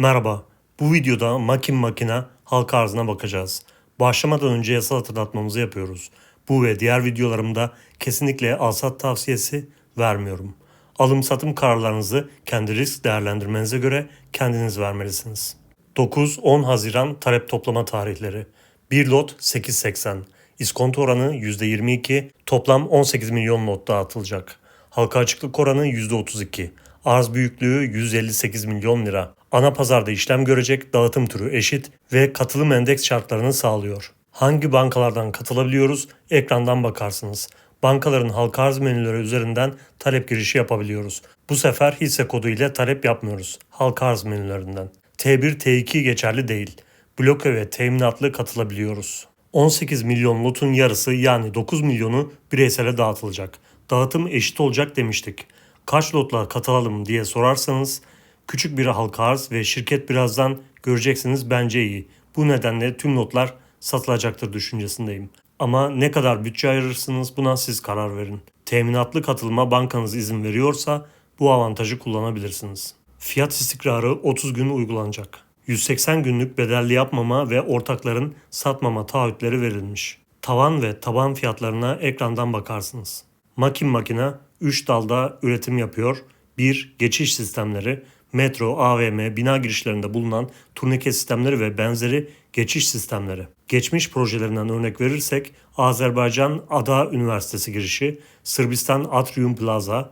Merhaba, bu videoda Makin Makine halka arzına bakacağız. Başlamadan önce yasal hatırlatmamızı yapıyoruz. Bu ve diğer videolarımda kesinlikle alsat tavsiyesi vermiyorum. Alım satım kararlarınızı kendi risk değerlendirmenize göre kendiniz vermelisiniz. 9-10 Haziran talep toplama tarihleri. 1 lot 8.80. İskonto oranı %22. Toplam 18 milyon lot dağıtılacak. Halka açıklık oranı %32. Arz büyüklüğü 158 milyon lira. Ana pazarda işlem görecek dağıtım türü eşit ve katılım endeks şartlarını sağlıyor. Hangi bankalardan katılabiliyoruz? Ekrandan bakarsınız. Bankaların halka arz menüleri üzerinden talep girişi yapabiliyoruz. Bu sefer hisse kodu ile talep yapmıyoruz. Halka arz menülerinden. T1, T2 geçerli değil. Bloke ve teminatlı katılabiliyoruz. 18 milyon lotun yarısı yani 9 milyonu bireysele dağıtılacak. Dağıtım eşit olacak demiştik. Kaç lotla katılalım diye sorarsanız küçük bir halka arz ve şirket birazdan göreceksiniz bence iyi. Bu nedenle tüm lotlar satılacaktır düşüncesindeyim. Ama ne kadar bütçe ayırırsınız buna siz karar verin. Teminatlı katılıma bankanız izin veriyorsa bu avantajı kullanabilirsiniz. Fiyat istikrarı 30 gün uygulanacak. 180 günlük bedelli yapmama ve ortakların satmama taahhütleri verilmiş. Tavan ve taban fiyatlarına ekrandan bakarsınız. Makin makine 3 dalda üretim yapıyor. 1. Geçiş sistemleri, metro, AVM, bina girişlerinde bulunan turnike sistemleri ve benzeri geçiş sistemleri. Geçmiş projelerinden örnek verirsek Azerbaycan Ada Üniversitesi girişi, Sırbistan Atrium Plaza,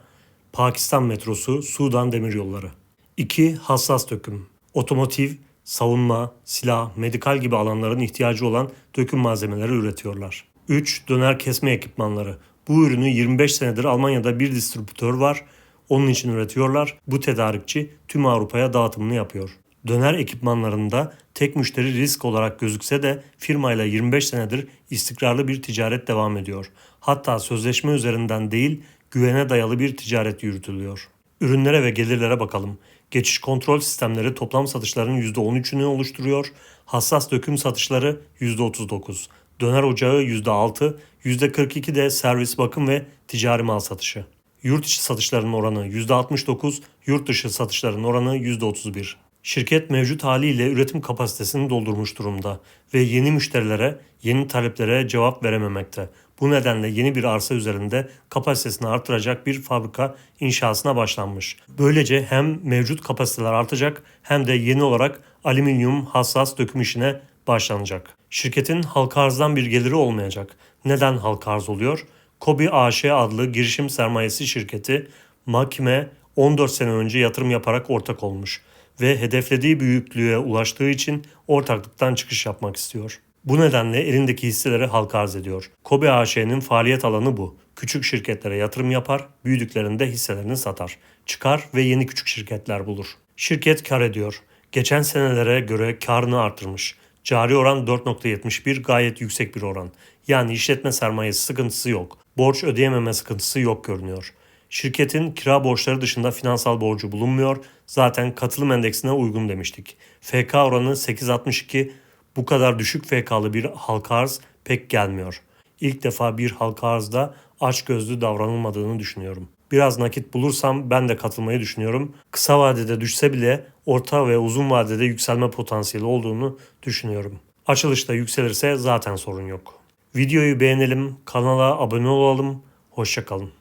Pakistan metrosu, Sudan demiryolları. 2. Hassas döküm. Otomotiv, savunma, silah, medikal gibi alanların ihtiyacı olan döküm malzemeleri üretiyorlar. 3. Döner kesme ekipmanları. Bu ürünü 25 senedir Almanya'da bir distribütör var. Onun için üretiyorlar. Bu tedarikçi tüm Avrupa'ya dağıtımını yapıyor. Döner ekipmanlarında tek müşteri risk olarak gözükse de firmayla 25 senedir istikrarlı bir ticaret devam ediyor. Hatta sözleşme üzerinden değil güvene dayalı bir ticaret yürütülüyor. Ürünlere ve gelirlere bakalım. Geçiş kontrol sistemleri toplam satışların %13'ünü oluşturuyor. Hassas döküm satışları %39. Döner ocağı %6, %42 de servis bakım ve ticari mal satışı. Yurt içi satışların oranı %69, yurt dışı satışların oranı %31. Şirket mevcut haliyle üretim kapasitesini doldurmuş durumda ve yeni müşterilere, yeni taleplere cevap verememekte. Bu nedenle yeni bir arsa üzerinde kapasitesini artıracak bir fabrika inşasına başlanmış. Böylece hem mevcut kapasiteler artacak hem de yeni olarak alüminyum hassas döküm işine başlanacak. Şirketin halka arzdan bir geliri olmayacak. Neden halka arz oluyor? Kobi AŞ adlı girişim sermayesi şirketi Makime 14 sene önce yatırım yaparak ortak olmuş ve hedeflediği büyüklüğe ulaştığı için ortaklıktan çıkış yapmak istiyor. Bu nedenle elindeki hisseleri halka arz ediyor. Kobe AŞ'nin faaliyet alanı bu. Küçük şirketlere yatırım yapar, büyüdüklerinde hisselerini satar. Çıkar ve yeni küçük şirketler bulur. Şirket kar ediyor. Geçen senelere göre karını artırmış. Cari oran 4.71 gayet yüksek bir oran. Yani işletme sermayesi sıkıntısı yok. Borç ödeyememe sıkıntısı yok görünüyor. Şirketin kira borçları dışında finansal borcu bulunmuyor. Zaten katılım endeksine uygun demiştik. FK oranı 8.62 bu kadar düşük FK'lı bir halka arz pek gelmiyor. İlk defa bir halka arzda aç gözlü davranılmadığını düşünüyorum. Biraz nakit bulursam ben de katılmayı düşünüyorum. Kısa vadede düşse bile orta ve uzun vadede yükselme potansiyeli olduğunu düşünüyorum. Açılışta yükselirse zaten sorun yok. Videoyu beğenelim, kanala abone olalım. Hoşçakalın.